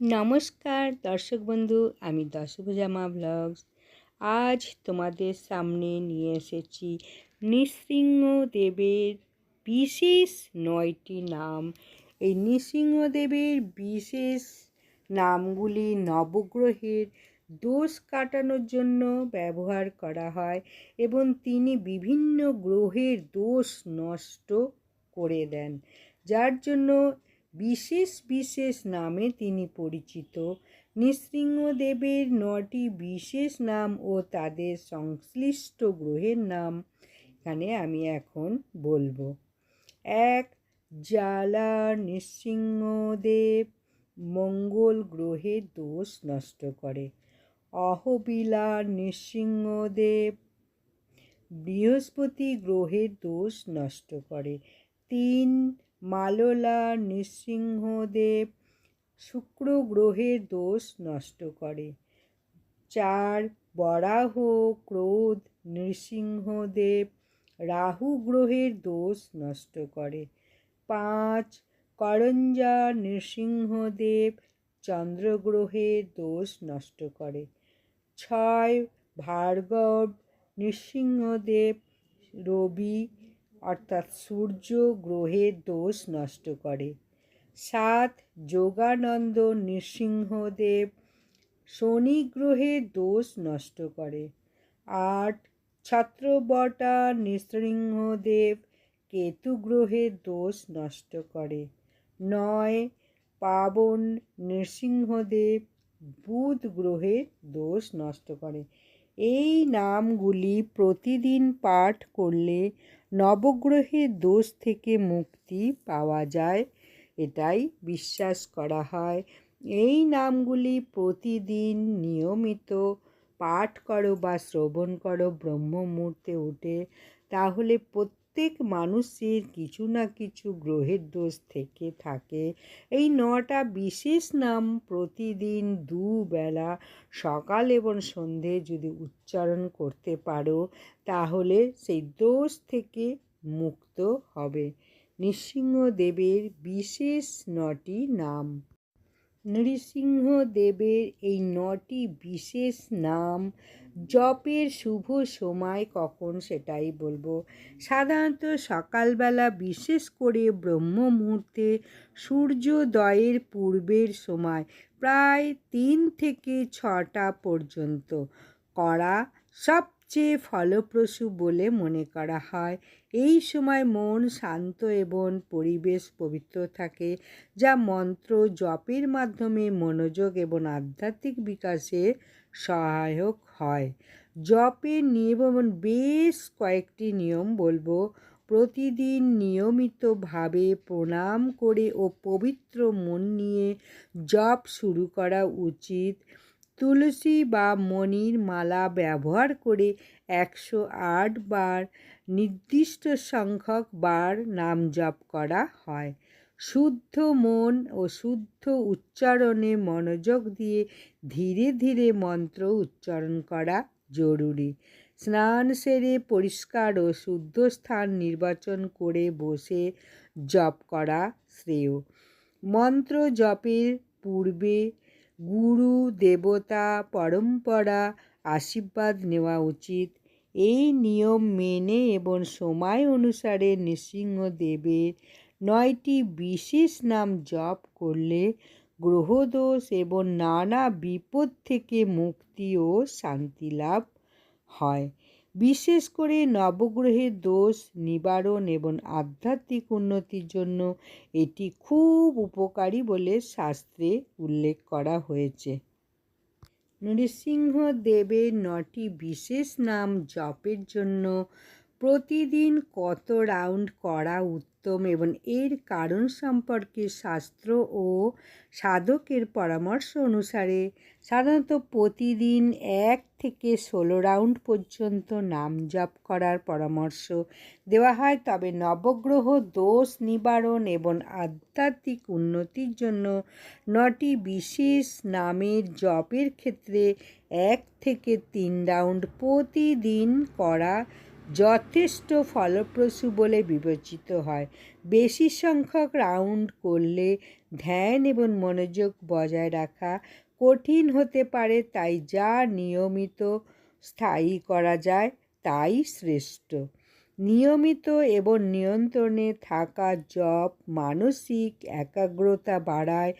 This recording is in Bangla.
নমস্কার দর্শক বন্ধু, আমি দশভুজামা ব্লগস। আজ তোমাদের সামনে নিয়ে এসেছি নৃসিংহদেবের বিশেষ নয়টি নাম। এই নৃসিংহদেবের বিশেষ নামগুলি নবগ্রহের দোষ কাটানোর জন্য ব্যবহার করা হয় এবং তিনি বিভিন্ন গ্রহের দোষ নষ্ট করে দেন। যার জন্য বিশেষ বিশেষ নামে তিনি পরিচিত। নৃসিংহদেবের নটি বিশেষ নাম ও তাদের সংশ্লিষ্ট গ্রহের নাম এখানে আমি এখন বলব। এক, জ্বালা নৃসিংহদেব মঙ্গল গ্রহের দোষ নষ্ট করে। অহবিলা নৃসিংহদেব বৃহস্পতি গ্রহের দোষ নষ্ট করে। তিন মাললা, নৃসিংহদেব শুক্র গ্রহের দোষ নষ্ট করে। চার, বরাহ, ক্রোধ, নৃসিংহদেব রাহু গ্রহের দোষ নষ্ট করে। পাঁচ, করঞ্জা, নৃসিংহদেব চন্দ্রগ্রহের দোষ নষ্ট করে। ছয়, ভার্গব, নৃসিংহদেব, রবি অর্থাৎ সূর্য গ্রহের দোষ নষ্ট করে। সাত, যোগানন্দ নৃসিংহদেব শনি গ্রহের দোষ নষ্ট করে। আট, ছত্রবটা নৃসিংহদেব কেতু গ্রহের দোষ নষ্ট করে। নয়, পাবন নৃসিংহদেব বুধ গ্রহের দোষ নষ্ট করে। এই নামগুলি প্রতিদিন পাঠ করলে নবগ্রহের দোষ থেকে মুক্তি পাওয়া যায়। এটাই বিশ্বাস করা হয়। এই নামগুলি প্রতিদিন নিয়মিত পাঠ করো বা শ্রবণ করো ব্রহ্ম মুহূর্তে উঠে, তাহলে প্রত্যেক মানুষের কিছু না কিছু গ্রহের দোষ থেকে থাকে। এই নটা বিশেষ নাম প্রতিদিন দুবেলা, সকাল এবং সন্ধে যদি উচ্চারণ করতে পারো, তাহলে সেই দোষ থেকে মুক্ত হবে। নৃসিংহদেবের বিশেষ নটি নাম। নৃসিংহদেবের এই নটি বিশেষ নাম জপের শুভ সময় কখন সেটাই বলব। সাধারণত সকালবেলা বিশেষ করে ব্রহ্ম মুহূর্তে সূর্যোদয়ের পূর্বের সময় প্রায় তিন থেকে ছটা পর্যন্ত করা সবচেয়ে ফলপ্রসূ বলে মনে করা হয়। এই সময় মন শান্ত এবং পরিবেশ পবিত্র থাকে, যা মন্ত্র, জপের মাধ্যমে মনোযোগ এবং আধ্যাত্মিক বিকাশে সহায়ক হয়। জপের নিয়ম বেশ কয়েকটি নিয়ম বলব। প্রতিদিন নিয়মিতভাবে প্রণাম করে ও পবিত্র মন নিয়ে জপ শুরু করা উচিত। তুলসী বা মণির মালা ব্যবহার করে একশো আট বার নির্দিষ্ট সংখ্যক বার নাম জপ করা হয়। শুদ্ধ মন ও শুদ্ধ উচ্চারণে মনোযোগ দিয়ে ধীরে ধীরে মন্ত্র উচ্চারণ করা জরুরি। স্নান সেরে পরিষ্কার ও শুদ্ধ স্থান নির্বাচন করে বসে জপ করা শ্রেয়। মন্ত্র জপের পূর্বে গুরু, দেবতা, পরম্পরা, আশীর্বাদ নেওয়া উচিত। এই নিয়ম মেনে এবং সময় অনুসারে নৃসিংহদেবের নয়টি বিশেষ নাম জপ করলে গ্রহদোষ এবং নানা বিপদ থেকে মুক্তি ও শান্তি লাভ হয়। বিশেষ করে নবগ্রহের দোষ নিবারণ এবং আধ্যাত্মিক উন্নতির জন্য এটি খুব উপকারী বলে শাস্ত্রে উল্লেখ করা হয়েছে। নৃসিংহদেবের নটি বিশেষ নাম জপের জন্য প্রতিদিন কত রাউন্ড করা উত্তম এবং এর কারণ সম্পর্কে শাস্ত্র ও সাধকের পরামর্শ অনুসারে সাধারণত প্রতিদিন এক থেকে ষোলো রাউন্ড পর্যন্ত নাম জপ করার পরামর্শ দেওয়া হয়। তবে নবগ্রহ, দোষ নিবারণ এবং আধ্যাত্মিক উন্নতির জন্য নটি বিশেষ নামের জপের ক্ষেত্রে এক থেকে তিন রাউন্ড প্রতিদিন করা যথেষ্ট ফলপ্রসূ বলে বিবেচিত হয়। বেশি সংখ্যক রাউন্ড করলে ধ্যান এবং মনোযোগ বজায় রাখা কঠিন হতে পারে, তাই যা নিয়মিত স্থায়ী করা যায় তাই শ্রেষ্ঠ। নিয়মিত এবং নিয়ন্ত্রণে থাকা জপ, মানসিক একাগ্রতা বাড়ায়